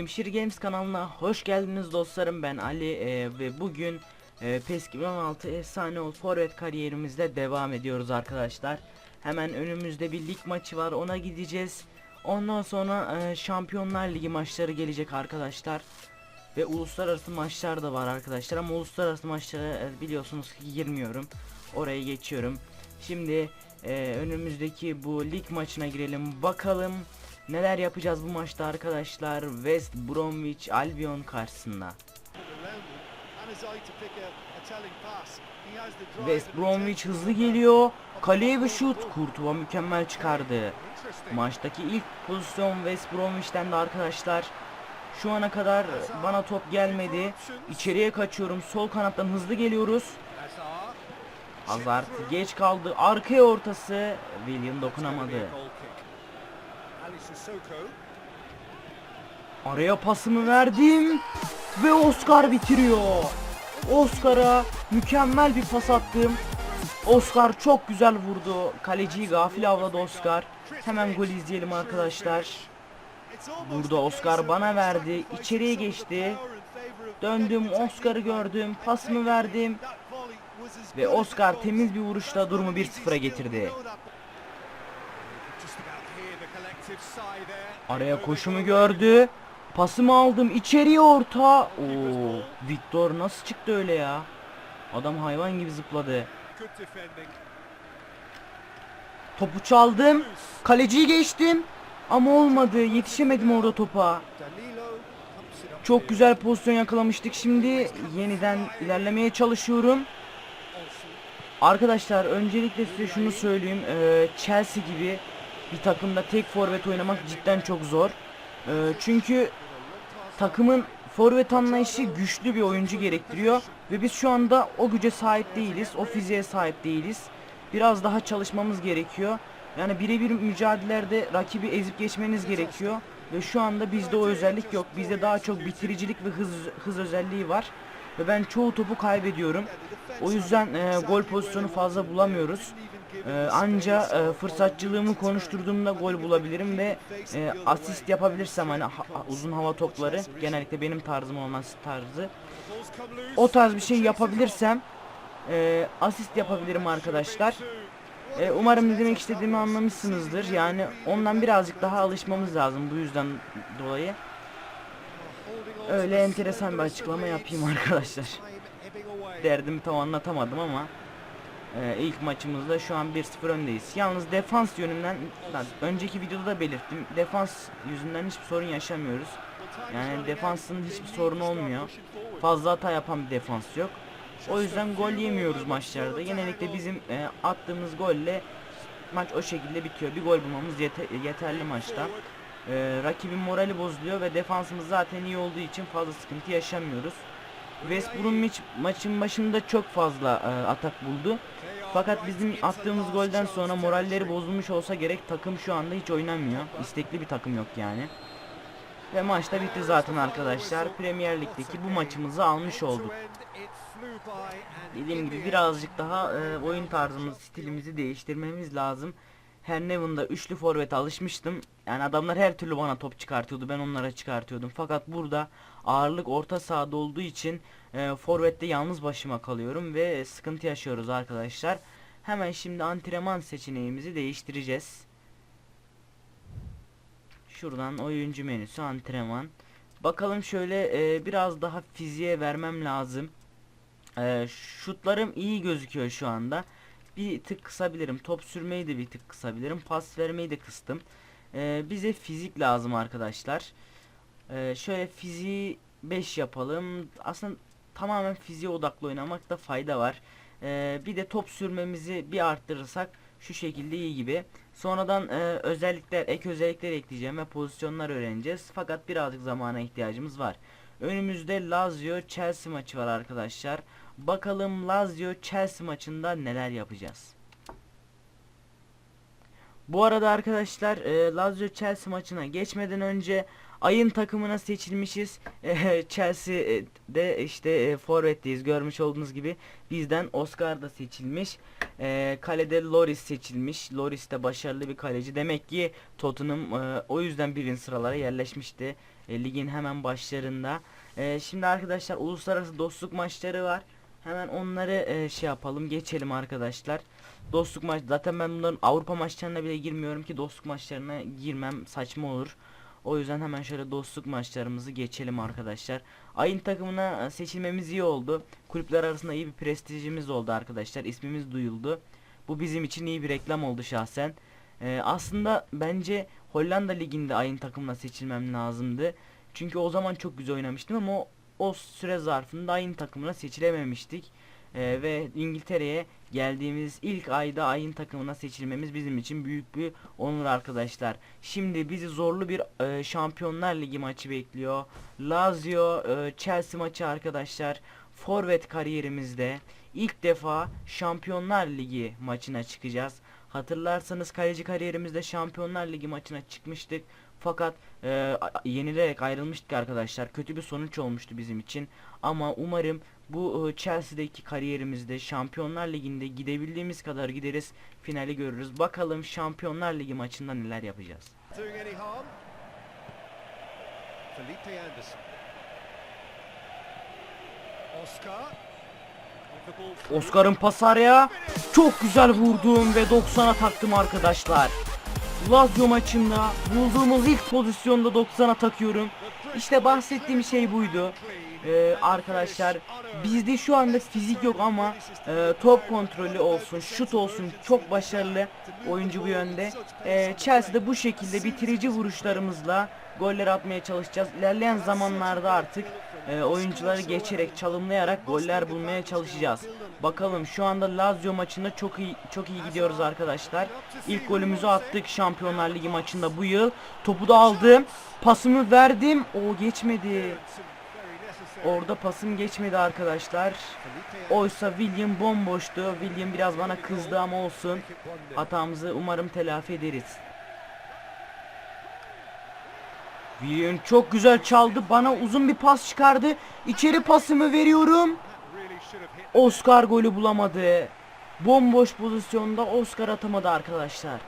Hemşir Games kanalına hoş geldiniz dostlarım ben Ali e, ve bugün e, PES 2016 efsane ol forvet kariyerimizde devam ediyoruz arkadaşlar. Hemen önümüzde bir lig maçı var ona gideceğiz. Ondan sonra e, Şampiyonlar Ligi maçları gelecek arkadaşlar. Ve uluslararası maçlar da var arkadaşlar ama uluslararası maçlara e, biliyorsunuz ki girmiyorum. Oraya geçiyorum. Şimdi e, önümüzdeki bu lig maçına girelim bakalım. Neler yapacağız bu maçta arkadaşlar? West Bromwich Albion karşısında. West Bromwich hızlı geliyor. Kaleye bir şut. Kurtuva mükemmel çıkardı. Maçtaki ilk pozisyon West Bromwich'ten de arkadaşlar. Şu ana kadar bana top gelmedi. İçeriye kaçıyorum. Sol kanattan hızlı geliyoruz. Hazard geç kaldı. Arkaya ortası. William dokunamadı. Araya pasımı verdim ve Oscar bitiriyor. Oscar'a mükemmel bir pas attım. Oscar çok güzel vurdu. Kaleciyi gafil avladı Oscar. Hemen gol izleyelim arkadaşlar. Burada Oscar bana verdi. İçeriye geçti. Döndüm Oscar'ı gördüm. Pasımı verdim. Ve Oscar temiz bir vuruşla durumu 1-0'a getirdi. Araya koşumu gördü. Pasımı aldım. içeriye orta. Oo, Victor nasıl çıktı öyle ya? Adam hayvan gibi zıpladı. Topu çaldım. Kaleciyi geçtim. Ama olmadı. Yetişemedim orada topa. Çok güzel pozisyon yakalamıştık. Şimdi yeniden ilerlemeye çalışıyorum. Arkadaşlar öncelikle size şunu söyleyeyim. Ee, Chelsea gibi bir takımda tek forvet oynamak cidden çok zor. Ee, çünkü takımın forvet anlayışı güçlü bir oyuncu gerektiriyor ve biz şu anda o güce sahip değiliz, o fiziğe sahip değiliz. Biraz daha çalışmamız gerekiyor. Yani birebir mücadelelerde rakibi ezip geçmeniz gerekiyor ve şu anda bizde o özellik yok. Bizde daha çok bitiricilik ve hız hız özelliği var ve ben çoğu topu kaybediyorum. O yüzden e, gol pozisyonu fazla bulamıyoruz. E, anca e, fırsatçılığımı konuşturduğumda gol bulabilirim ve e, asist yapabilirsem hani ha- uzun hava topları genellikle benim tarzım olması tarzı. O tarz bir şey yapabilirsem e, asist yapabilirim arkadaşlar. E, umarım ne demek istediğimi anlamışsınızdır. Yani ondan birazcık daha alışmamız lazım bu yüzden dolayı. Öyle enteresan bir açıklama yapayım arkadaşlar. Derdimi tam anlatamadım ama e, ilk maçımızda şu an 1-0 öndeyiz. Yalnız defans yönünden önceki videoda da belirttim. Defans yüzünden hiçbir sorun yaşamıyoruz. Yani defansın hiçbir sorun olmuyor. Fazla hata yapan bir defans yok. O yüzden gol yemiyoruz maçlarda. Genellikle bizim e, attığımız golle maç o şekilde bitiyor. Bir gol bulmamız yete- yeterli maçta. E, rakibin morali bozuluyor ve defansımız zaten iyi olduğu için fazla sıkıntı yaşamıyoruz. West Bromwich maçın başında çok fazla e, atak buldu. Fakat bizim attığımız golden sonra moralleri bozulmuş olsa gerek takım şu anda hiç oynamıyor. İstekli bir takım yok yani. Ve maç da bitti zaten arkadaşlar. Premier Lig'deki bu maçımızı almış olduk. Dediğim gibi birazcık daha e, oyun tarzımız, stilimizi değiştirmemiz lazım. Her Neven'da üçlü forvete alışmıştım. Yani adamlar her türlü bana top çıkartıyordu. Ben onlara çıkartıyordum. Fakat burada ağırlık orta sahada olduğu için e, forvette yalnız başıma kalıyorum ve sıkıntı yaşıyoruz arkadaşlar. Hemen şimdi antrenman seçeneğimizi değiştireceğiz. Şuradan oyuncu menüsü antrenman. Bakalım şöyle e, biraz daha fiziğe vermem lazım. E, şutlarım iyi gözüküyor şu anda. Bir tık kısabilirim. Top sürmeyi de bir tık kısabilirim. Pas vermeyi de kıstım. E, bize fizik lazım arkadaşlar. E, şöyle fiziği 5 yapalım. Aslında tamamen fiziğe odaklı oynamakta fayda var. E, bir de top sürmemizi bir arttırırsak şu şekilde iyi gibi. Sonradan e, özellikler, ek özellikler ekleyeceğim ve pozisyonlar öğreneceğiz. Fakat birazcık zamana ihtiyacımız var. Önümüzde Lazio Chelsea maçı var arkadaşlar. Bakalım Lazio Chelsea maçında neler yapacağız. Bu arada arkadaşlar e, Lazio Chelsea maçına geçmeden önce ayın takımına seçilmişiz. E, Chelsea'de işte e, forvetteyiz görmüş olduğunuz gibi. Bizden Oscar da seçilmiş. E, kalede Loris seçilmiş. Loris de başarılı bir kaleci. Demek ki Tottenham e, o yüzden birinci sıralara yerleşmişti. E, ligin hemen başlarında. E, şimdi arkadaşlar uluslararası dostluk maçları var. Hemen onları e, şey yapalım geçelim arkadaşlar. Dostluk maç zaten ben bunların Avrupa maçlarına bile girmiyorum ki dostluk maçlarına girmem saçma olur. O yüzden hemen şöyle dostluk maçlarımızı geçelim arkadaşlar. Ayın takımına e, seçilmemiz iyi oldu. Kulüpler arasında iyi bir prestijimiz oldu arkadaşlar. İsmimiz duyuldu. Bu bizim için iyi bir reklam oldu şahsen. Ee, aslında bence Hollanda liginde ayın takımına seçilmem lazımdı. Çünkü o zaman çok güzel oynamıştım ama o, süre zarfında ayın takımına seçilememiştik. Ee, ve İngiltere'ye geldiğimiz ilk ayda ayın takımına seçilmemiz bizim için büyük bir onur arkadaşlar. Şimdi bizi zorlu bir e, Şampiyonlar Ligi maçı bekliyor. Lazio e, Chelsea maçı arkadaşlar. Forvet kariyerimizde ilk defa Şampiyonlar Ligi maçına çıkacağız. Hatırlarsanız kaleci kariyerimizde Şampiyonlar Ligi maçına çıkmıştık. Fakat e, yenilerek ayrılmıştık arkadaşlar. Kötü bir sonuç olmuştu bizim için. Ama umarım bu e, Chelsea'deki kariyerimizde Şampiyonlar Ligi'nde gidebildiğimiz kadar gideriz. Finali görürüz. Bakalım Şampiyonlar Ligi maçında neler yapacağız. Felipe Anderson. Oscar. Oscar'ın pas araya. Çok güzel vurdum ve 90'a taktım arkadaşlar. Lazio maçında bulduğumuz ilk pozisyonda 90'a takıyorum. İşte bahsettiğim şey buydu. Ee, arkadaşlar bizde şu anda fizik yok ama e, top kontrolü olsun, şut olsun çok başarılı oyuncu bu yönde. Ee, Chelsea'de bu şekilde bitirici vuruşlarımızla goller atmaya çalışacağız. İlerleyen zamanlarda artık e, oyuncuları geçerek, çalımlayarak goller bulmaya çalışacağız. Bakalım şu anda Lazio maçında çok iyi çok iyi gidiyoruz arkadaşlar. İlk golümüzü attık Şampiyonlar Ligi maçında bu yıl. Topu da aldım. Pasımı verdim. O geçmedi. Orada pasım geçmedi arkadaşlar. Oysa William bomboştu. William biraz bana kızdı ama olsun. Hatamızı umarım telafi ederiz. William çok güzel çaldı. Bana uzun bir pas çıkardı. İçeri pasımı veriyorum. Oscar golü bulamadı. Bomboş pozisyonda Oscar atamadı arkadaşlar.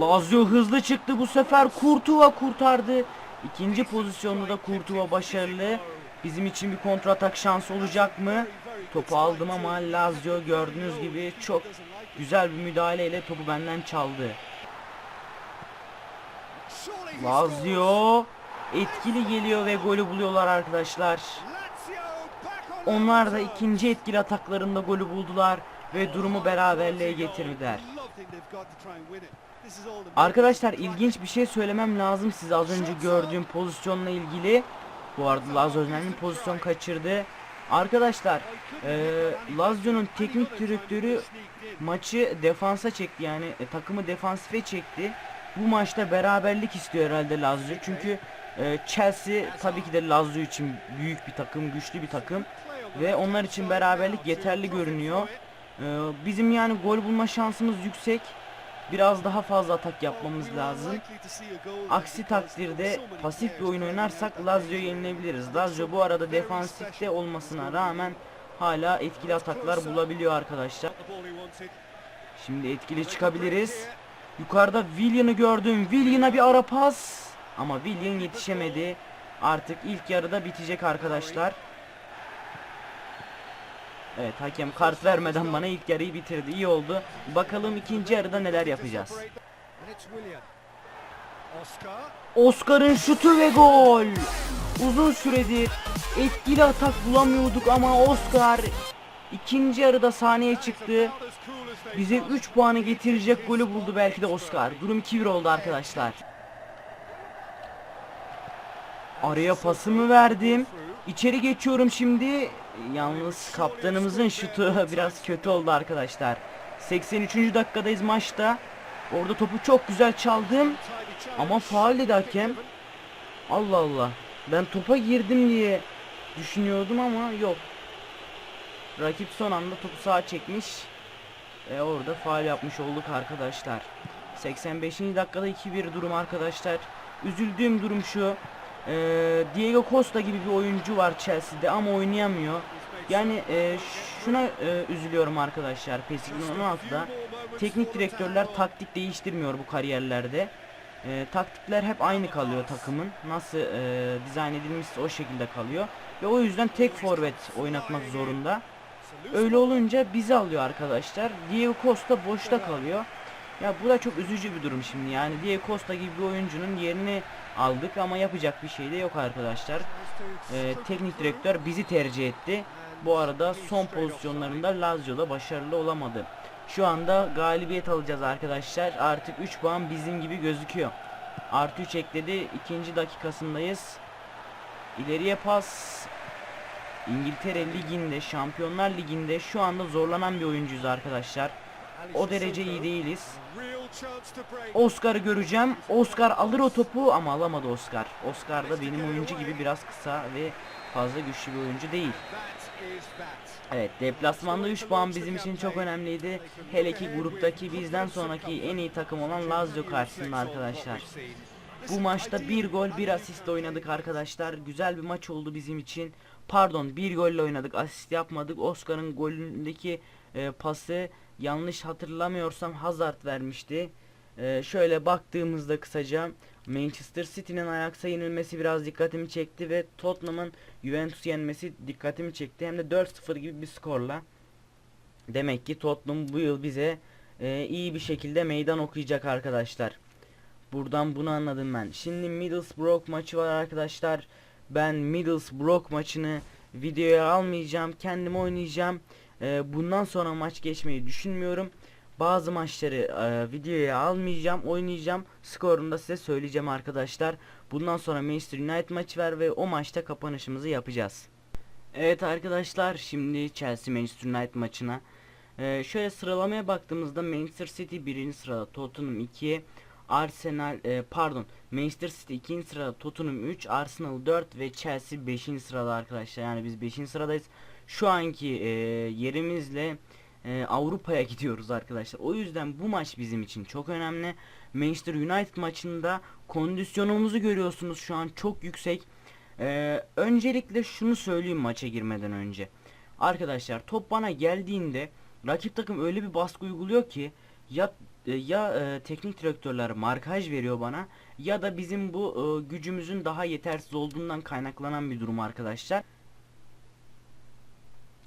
Lazio hızlı çıktı bu sefer Kurtuva kurtardı. İkinci pozisyonda da Kurtuva başarılı. Bizim için bir kontratak şansı olacak mı? Topu aldım ama Lazio gördüğünüz gibi çok güzel bir müdahaleyle topu benden çaldı. Lazio etkili geliyor ve golü buluyorlar arkadaşlar. Onlar da ikinci etkili ataklarında golü buldular ve durumu beraberliğe getirdiler. Arkadaşlar ilginç bir şey söylemem lazım. Size az önce gördüğüm pozisyonla ilgili. Bu arada Lazio önemli pozisyon kaçırdı. Arkadaşlar eee Lazio'nun teknik direktörü maçı defansa çekti. Yani e, takımı defansife çekti. Bu maçta beraberlik istiyor herhalde Lazio çünkü e, Chelsea tabii ki de Lazio için büyük bir takım, güçlü bir takım ve onlar için beraberlik yeterli görünüyor. E, bizim yani gol bulma şansımız yüksek. Biraz daha fazla atak yapmamız lazım. Aksi takdirde pasif bir oyun oynarsak Lazio'yu yenilebiliriz. Lazio bu arada defansifte olmasına rağmen hala etkili ataklar bulabiliyor arkadaşlar. Şimdi etkili çıkabiliriz. Yukarıda Willian'ı gördüm. Willian'a bir ara pas. Ama Willian yetişemedi. Artık ilk yarıda bitecek arkadaşlar. Evet hakem kart vermeden bana ilk yarıyı bitirdi. İyi oldu. Bakalım ikinci yarıda neler yapacağız. Oscar'ın şutu ve gol. Uzun süredir etkili atak bulamıyorduk ama Oscar ikinci yarıda sahneye çıktı. Bize 3 puanı getirecek golü buldu belki de Oscar. Durum 2-1 oldu arkadaşlar. Araya pasımı verdim. İçeri geçiyorum şimdi. Yalnız kaptanımızın şutu biraz kötü oldu arkadaşlar. 83. dakikadayız maçta. Orada topu çok güzel çaldım. Ama faul dedi hakem. Allah Allah. Ben topa girdim diye düşünüyordum ama yok. Rakip son anda topu sağa çekmiş. E orada faal yapmış olduk arkadaşlar. 85. dakikada 2-1 durum arkadaşlar. Üzüldüğüm durum şu. E, Diego Costa gibi bir oyuncu var Chelsea'de ama oynayamıyor. Yani e, şuna e, üzülüyorum arkadaşlar. PES 2016'da teknik direktörler taktik değiştirmiyor bu kariyerlerde. E, taktikler hep aynı kalıyor takımın. Nasıl e, dizayn edilmişse o şekilde kalıyor. Ve o yüzden tek forvet oynatmak zorunda. Öyle olunca bizi alıyor arkadaşlar. Diego Costa boşta kalıyor. Ya bu da çok üzücü bir durum şimdi. Yani Diego Costa gibi bir oyuncunun yerini aldık ama yapacak bir şey de yok arkadaşlar. Ee, teknik direktör bizi tercih etti. Bu arada son pozisyonlarında Lazio'da başarılı olamadı. Şu anda galibiyet alacağız arkadaşlar. Artık 3 puan bizim gibi gözüküyor. Artı 3 ekledi. ikinci dakikasındayız. İleriye pas. İngiltere Ligi'nde, Şampiyonlar Ligi'nde şu anda zorlanan bir oyuncuyuz arkadaşlar. O derece iyi değiliz. Oscar'ı göreceğim. Oscar alır o topu ama alamadı Oscar. Oscar da benim oyuncu gibi biraz kısa ve fazla güçlü bir oyuncu değil. Evet deplasmanda 3 puan bizim için çok önemliydi. Hele ki gruptaki bizden sonraki en iyi takım olan Lazio karşısında arkadaşlar. Bu maçta bir gol bir asist oynadık arkadaşlar. Güzel bir maç oldu bizim için. Pardon bir golle oynadık asist yapmadık. Oscar'ın golündeki e, pası yanlış hatırlamıyorsam Hazard vermişti. E, şöyle baktığımızda kısaca Manchester City'nin Ajax'a yenilmesi biraz dikkatimi çekti ve Tottenham'ın Juventus'u yenmesi dikkatimi çekti. Hem de 4-0 gibi bir skorla. Demek ki Tottenham bu yıl bize e, iyi bir şekilde meydan okuyacak arkadaşlar. Buradan bunu anladım ben. Şimdi Middlesbrough maçı var arkadaşlar. Ben Middlesbrough maçını videoya almayacağım. Kendim oynayacağım. Ee, bundan sonra maç geçmeyi düşünmüyorum. Bazı maçları e, videoya almayacağım. Oynayacağım. Skorunu da size söyleyeceğim arkadaşlar. Bundan sonra Manchester United maçı var ve o maçta kapanışımızı yapacağız. Evet arkadaşlar şimdi Chelsea Manchester United maçına. Ee, şöyle sıralamaya baktığımızda Manchester City birinci sırada, Tottenham 2, Arsenal e, pardon Manchester City 2. sırada Tottenham 3 Arsenal 4 ve Chelsea 5. sırada arkadaşlar yani biz 5. sıradayız şu anki e, yerimizle e, Avrupa'ya gidiyoruz arkadaşlar o yüzden bu maç bizim için çok önemli Manchester United maçında kondisyonumuzu görüyorsunuz şu an çok yüksek e, öncelikle şunu söyleyeyim maça girmeden önce arkadaşlar top bana geldiğinde rakip takım öyle bir baskı uyguluyor ki ya ya e, teknik direktörler markaj veriyor bana ya da bizim bu e, gücümüzün daha yetersiz olduğundan kaynaklanan bir durum arkadaşlar.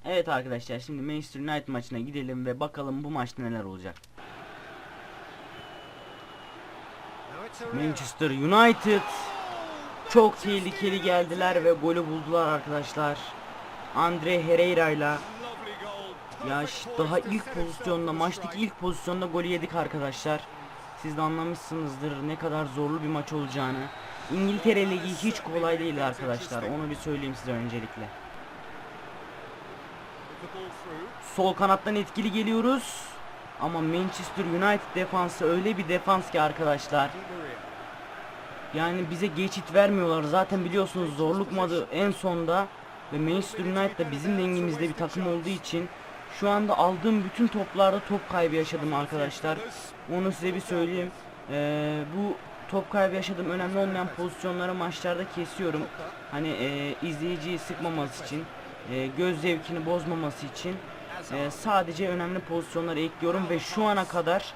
Evet arkadaşlar şimdi Manchester United maçına gidelim ve bakalım bu maçta neler olacak. Manchester United çok tehlikeli geldiler ve golü buldular arkadaşlar. Andre Herrera ile ya daha ilk pozisyonda maçtaki ilk pozisyonda golü yedik arkadaşlar. Siz de anlamışsınızdır ne kadar zorlu bir maç olacağını. İngiltere Ligi hiç kolay değil arkadaşlar. Onu bir söyleyeyim size öncelikle. Sol kanattan etkili geliyoruz. Ama Manchester United defansı öyle bir defans ki arkadaşlar. Yani bize geçit vermiyorlar. Zaten biliyorsunuz zorluk modu en sonda ve Manchester United da bizim dengimizde bir takım olduğu için şu anda aldığım bütün toplarda top kaybı yaşadım arkadaşlar. Onu size bir söyleyeyim. Ee, bu top kaybı yaşadığım önemli olmayan pozisyonları maçlarda kesiyorum. Hani e, izleyiciyi sıkmaması için, e, göz zevkini bozmaması için e, sadece önemli pozisyonları ekliyorum ve şu ana kadar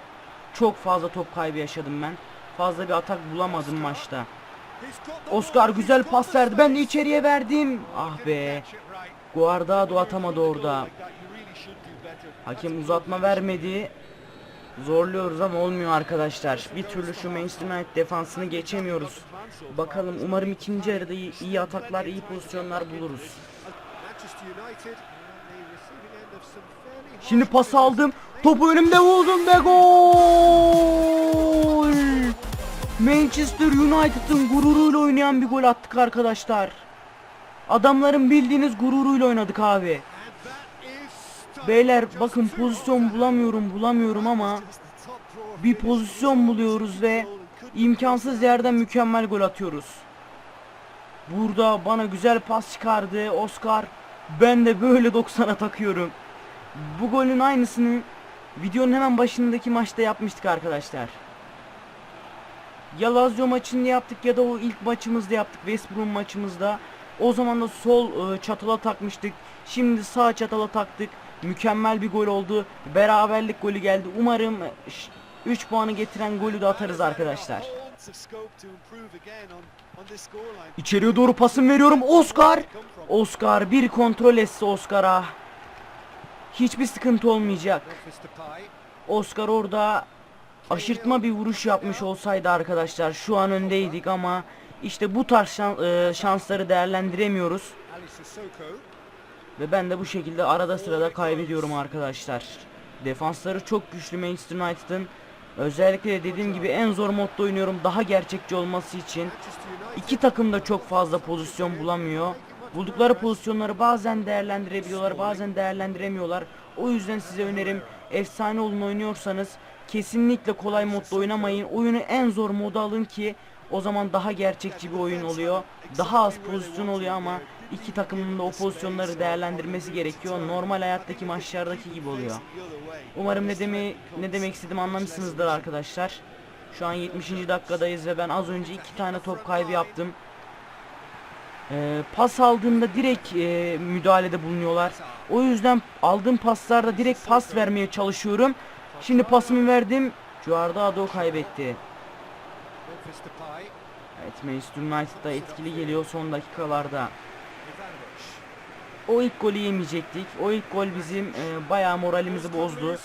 çok fazla top kaybı yaşadım ben. Fazla bir atak bulamadım maçta. Oscar güzel pas verdi. Ben de içeriye verdim. Ah be. Guardado atamadı orada. Hakem uzatma vermedi. Zorluyoruz ama olmuyor arkadaşlar. Bir türlü şu Manchester United defansını geçemiyoruz. Bakalım umarım ikinci yarıda iyi, iyi ataklar, iyi pozisyonlar buluruz. Şimdi pas aldım. Topu önümde buldum ve gol! Manchester United'ın gururuyla oynayan bir gol attık arkadaşlar. Adamların bildiğiniz gururuyla oynadık abi. Beyler bakın pozisyon bulamıyorum bulamıyorum ama bir pozisyon buluyoruz ve imkansız yerden mükemmel gol atıyoruz. Burada bana güzel pas çıkardı Oscar. Ben de böyle 90'a takıyorum. Bu golün aynısını videonun hemen başındaki maçta yapmıştık arkadaşlar. Ya Lazio maçında yaptık ya da o ilk maçımızda yaptık West Brom maçımızda. O zaman da sol e, çatala takmıştık. Şimdi sağ çatala taktık. Mükemmel bir gol oldu. Beraberlik golü geldi. Umarım 3 puanı getiren golü de atarız arkadaşlar. İçeriye doğru pasım veriyorum. Oscar. Oscar bir kontrol etse Oscar'a. Hiçbir sıkıntı olmayacak. Oscar orada aşırtma bir vuruş yapmış olsaydı arkadaşlar şu an öndeydik ama işte bu tarz e, şansları değerlendiremiyoruz. Ve ben de bu şekilde arada sırada kaybediyorum arkadaşlar. Defansları çok güçlü Manchester United'ın. Özellikle de dediğim gibi en zor modda oynuyorum daha gerçekçi olması için. İki takım da çok fazla pozisyon bulamıyor. Buldukları pozisyonları bazen değerlendirebiliyorlar, bazen değerlendiremiyorlar. O yüzden size önerim efsane olun oynuyorsanız kesinlikle kolay modda oynamayın. Oyunu en zor moda alın ki o zaman daha gerçekçi bir oyun oluyor. Daha az pozisyon oluyor ama iki takımın da o pozisyonları değerlendirmesi gerekiyor. Normal hayattaki maçlardaki gibi oluyor. Umarım ne demi ne demek istediğimi anlamışsınızdır arkadaşlar. Şu an 70. dakikadayız ve ben az önce iki tane top kaybı yaptım. Ee, pas aldığımda direkt e, müdahalede bulunuyorlar. O yüzden aldığım paslarda direkt pas vermeye çalışıyorum. Şimdi pasımı verdim. Cuardado kaybetti. Evet Manchester United'da etkili geliyor son dakikalarda. O ilk golü yemeyecektik. O ilk gol bizim e, bayağı moralimizi bozdu.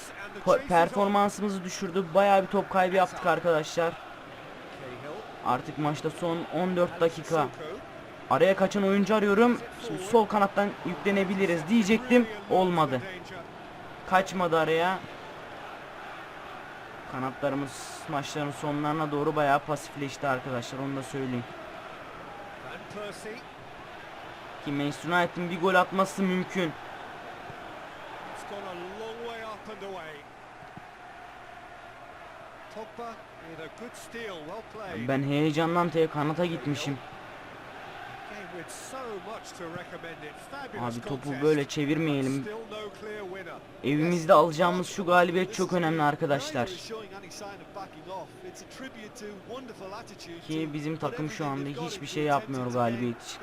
Pa- performansımızı düşürdü. Bayağı bir top kaybı yaptık arkadaşlar. Artık maçta son 14 dakika. Araya kaçan oyuncu arıyorum. Şimdi sol kanattan yüklenebiliriz diyecektim. Olmadı. Kaçmadı araya. Kanatlarımız maçların sonlarına doğru bayağı pasifleşti arkadaşlar. Onu da söyleyeyim. Ki Manchester United'ın bir gol atması mümkün. Ben heyecandan kanata gitmişim. Abi topu böyle çevirmeyelim. Evimizde alacağımız şu galibiyet çok önemli arkadaşlar. Ki bizim takım şu anda hiçbir şey yapmıyor galibiyet için.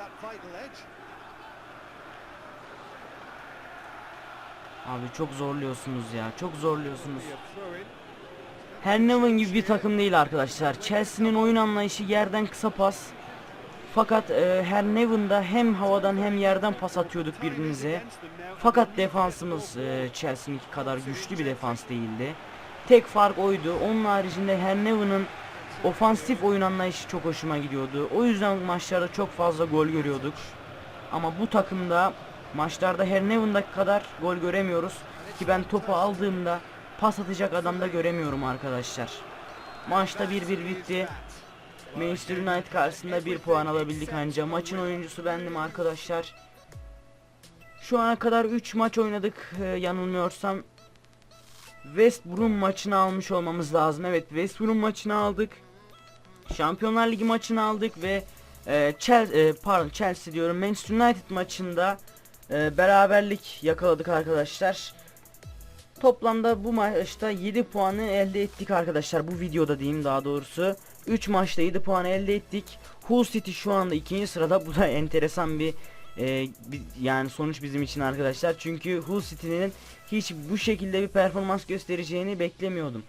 Abi çok zorluyorsunuz ya. Çok zorluyorsunuz. Her gibi bir takım değil arkadaşlar. Chelsea'nin oyun anlayışı yerden kısa pas. Fakat e, her Neven'da hem havadan hem yerden pas atıyorduk birbirimize. Fakat defansımız e, Chelsea'ninki kadar güçlü bir defans değildi. Tek fark oydu. Onun haricinde her Neven'ın ofansif oyun anlayışı çok hoşuma gidiyordu. O yüzden maçlarda çok fazla gol görüyorduk. Ama bu takımda maçlarda her Neven'daki kadar gol göremiyoruz. Ki ben topu aldığımda pas atacak adam da göremiyorum arkadaşlar. Maçta 1-1 bitti. Manchester United karşısında 1 puan alabildik anca. Maçın oyuncusu bendim arkadaşlar. Şu ana kadar 3 maç oynadık e, yanılmıyorsam. West Brom maçını almış olmamız lazım. Evet West Brom maçını aldık. Şampiyonlar Ligi maçını aldık ve e, Chelsea, e, pardon Chelsea diyorum Manchester United maçında e, beraberlik yakaladık arkadaşlar. Toplamda bu maçta 7 puanı elde ettik arkadaşlar. Bu videoda diyeyim daha doğrusu. 3 maçta 7 puan elde ettik. Hull City şu anda ikinci sırada. Bu da enteresan bir, e, yani sonuç bizim için arkadaşlar. Çünkü Hull City'nin hiç bu şekilde bir performans göstereceğini beklemiyordum.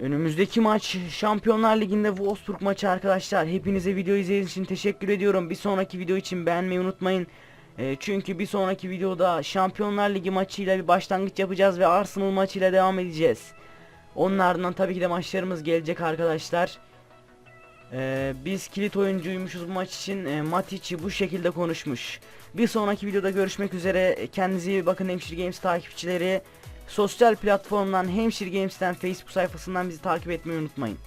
Önümüzdeki maç Şampiyonlar Ligi'nde Wolfsburg maçı arkadaşlar. Hepinize video izlediğiniz için teşekkür ediyorum. Bir sonraki video için beğenmeyi unutmayın. E, çünkü bir sonraki videoda Şampiyonlar Ligi maçıyla bir başlangıç yapacağız ve Arsenal maçıyla devam edeceğiz. Onun ardından tabii ki de maçlarımız gelecek arkadaşlar. Ee, biz kilit oyuncuymuşuz bu maç için. Ee, Matic'i bu şekilde konuşmuş. Bir sonraki videoda görüşmek üzere. Kendinize iyi bakın Hemşire Games takipçileri. Sosyal platformdan Hemşire Games'ten Facebook sayfasından bizi takip etmeyi unutmayın.